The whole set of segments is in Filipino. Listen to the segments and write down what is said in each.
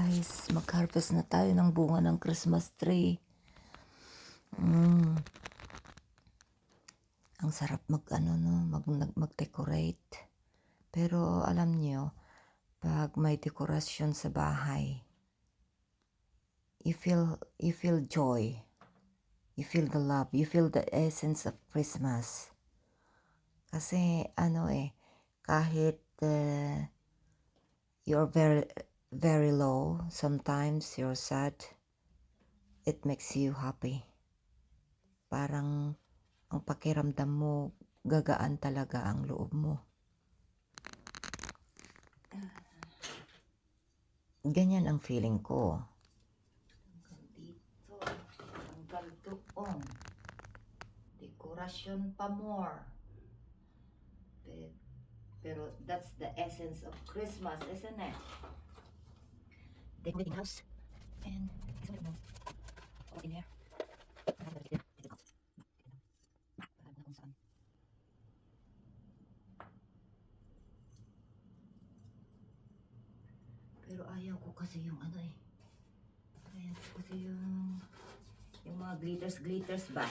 guys, mag-harvest na tayo ng bunga ng Christmas tree. Mm. Ang sarap mag ano no, mag nag- mag-decorate. Pero alam niyo, pag may dekorasyon sa bahay, you feel you feel joy. You feel the love, you feel the essence of Christmas. Kasi ano eh, kahit uh, you're very very low, sometimes you're sad, it makes you happy. Parang ang pakiramdam mo, gagaan talaga ang loob mo. Ganyan ang feeling ko. Dito, hanggang doon. Dekorasyon pa more. Pe- Pero that's the essence of Christmas, isn't it? Decorating house. And this one, no. What in here? Pero ayaw ko kasi yung ano eh. Ayaw ko kasi yung yung mga glitters glitters ba?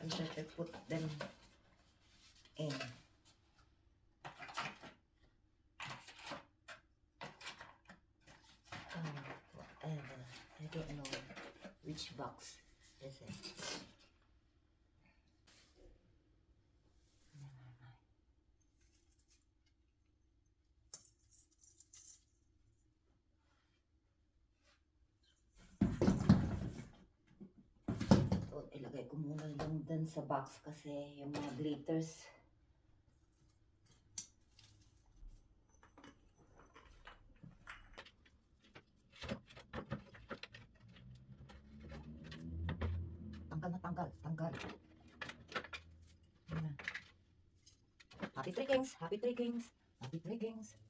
I better put them which box is it. Never mind. Ilagay ko muna lang dun sa box kasi yung mga glitters. Tanggal na tanggal, tanggal. Happy trickings, happy trickings, happy trickings.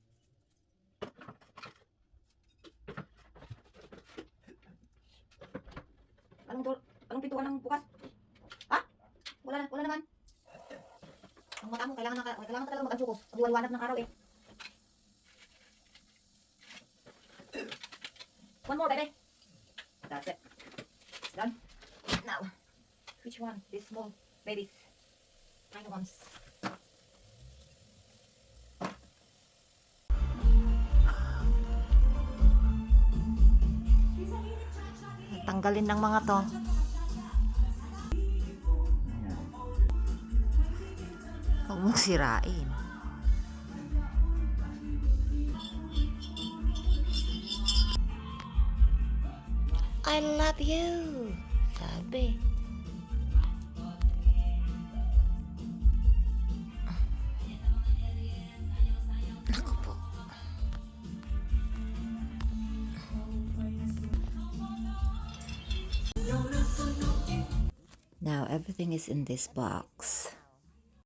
Anong door? Anong pintuan ng bukas? Ha? Wala na, wala naman. Ang mata mo, kailangan, na, kailangan talaga mag-ansyukos. Ang liwanag ng araw eh. One more, baby. That's it. It's done. Which one? These small babies. Tiny ones. Tanggalin ng mga to. Huwag mong sirain. I love you. Sabi. Now everything is in this box.